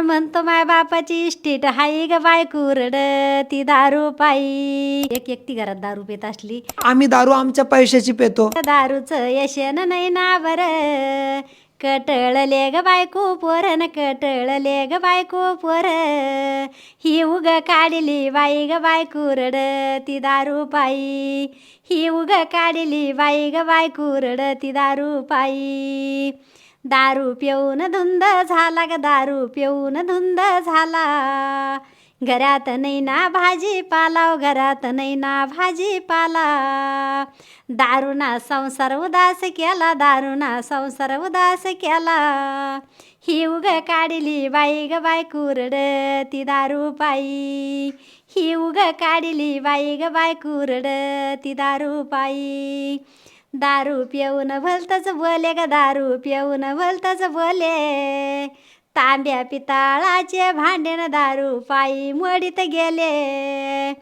म्हणतो माय बापाची इस्टेट हाई ग बाय कुरड ती दारू पायी एक एकटी घरात दारू पित असली. आम्ही दारू आमच्या पैशाची पेतो. दारूच यशन नाही ना बर कटळले ग बायको पोरन कटळले ग बायको पोर. ही उग काढली बाई ग बाय कुरड ती दारू पायी ही उग काढली बाई ग बाय कुरड ती दारू पायी दारू पिऊन धुंद झाला ग दारू पिऊन धुंद झाला. घरात नाही ना भाजीपाला घरात नाही ना भाजीपाला. दारुना संसार उदास केला दारुणा संसार उदास केला. ही उग काढली बाई ग बाय कुरड ती दारू पायी ही उग काढली बाई ग बाय कुरड ती दारू पायी दारू पिऊन भलतच बोले ग दारू पिऊन भलतच बोले. तांब्या पिताळाचे भांडेन दारू पायी मोडीत गेले.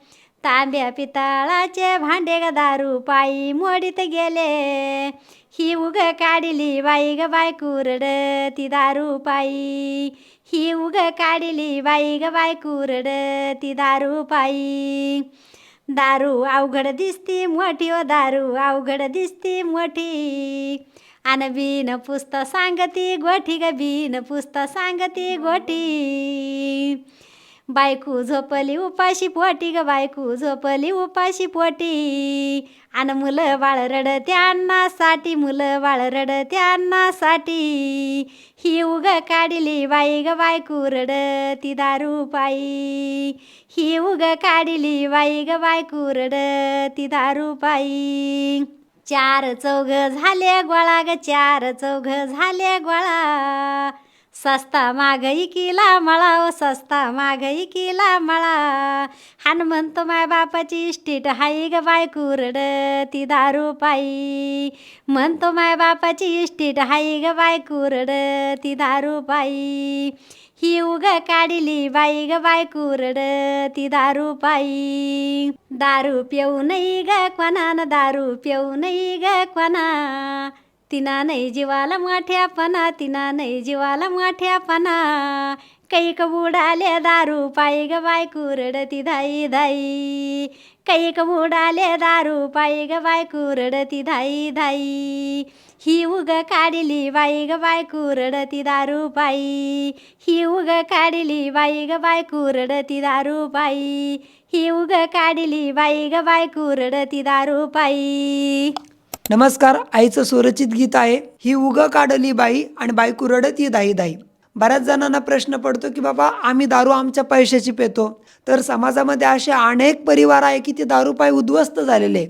तांब्या पिताळाचे भांडे ग दारू पायी मोडीत गेले. ही उग काढली बाई ग बाय कुरड ती दारू पायी. ही उग काढली बाई ग बाय कुरड ती दारू पायी. दारू अवघड दिसती मोठी ओ दारू अवघड दिसती मोठी. आन बीन पुस्त सांगती गोठी ग बीन पुस्त सांगती गोठी. बायकू झोपली उपाशी पोटी ग बायकू झोपली उपाशी पोटी. आणि मुलं बाळ रडते अन्नासाठी मुलं बाळ रडते अन्नासाठी. ही उग काढली बाई ग बायकू रडती दारू पायी ही उग काढली बाई ग बायकू रडती दारू पायी चार चौघ झाले गोळा ग चार चौघ झाले गोळा. सस्ता मागई किला मळा ओ सस्ता मागई किला मळा. हान म्हणतो माय बापाची इष्टीट हाई ग बाय कुरड ती दारू पायी. म्हणतो माय बापाची इष्टीट हाई ग बाय कुरड ती दारू पायी. ही उग काढली बाई ग बाय कुरड ती दारू पायी. दारू पिऊ नाही ग कोणान दारू पिऊ नाही ग कोणा. तिना नाही जीवाला मोठ्यापणा तिना नाही जीवाला माठ्यापणा कैक बुडाले दारू पायी ग बाय कुरडती धाई धाई. कैक बुडाले दारू पायी ग बाय कुरडती धाई धाई. ही उग काढली बाई ग बाय कुरड ती दारू पायी ही उग काढली बाई ग बाय कुरड ती दारू पायी ही उग काढली बाई ग बाय कुरड ती दारू पायी नमस्कार आईचं स्वरचित गीत आहे ही उग काढली बाई आणि बायको ही दाई दाई. बऱ्याच जणांना प्रश्न पडतो की बाबा आम्ही दारू आमच्या पैशाची पेतो. तर समाजामध्ये असे अनेक परिवार आहे की ते दारू पाय उद्ध्वस्त झालेले आहे.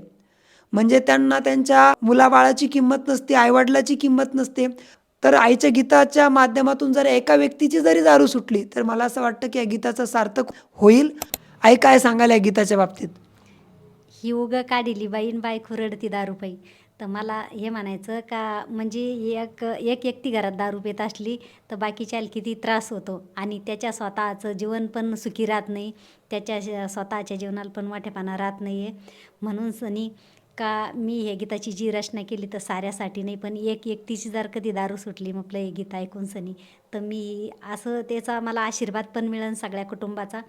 म्हणजे त्यांना त्यांच्या मुलाबाळाची किंमत नसते आईवडिलाची किंमत नसते. तर आईच्या गीताच्या माध्यमातून जर एका व्यक्तीची जरी दारू सुटली तर मला असं वाटतं की या गीताचं सार्थक होईल. आई काय सांगाल या गीताच्या बाबतीत? ही उग काढिली बाईन बाई खुरडती दारू पाई तर मला हे म्हणायचं का म्हणजे एक एक व्यक्ती घरात दारू पेत असली तर बाकीच्याला किती त्रास होतो. आणि त्याच्या स्वतःचं जीवन पण सुखी राहत नाही. त्याच्या स्वतःच्या जीवनाला पण मोठेपणा राहत नाही आहे म्हणून सनी का मी हे गीताची जी रचना केली तर साऱ्यासाठी नाही पण एक एकटीची जर कधी दारू सुटली म्हटलं हे गीत ऐकून सनी तर मी असं त्याचा मला आशीर्वाद पण मिळेल सगळ्या कुटुंबाचा.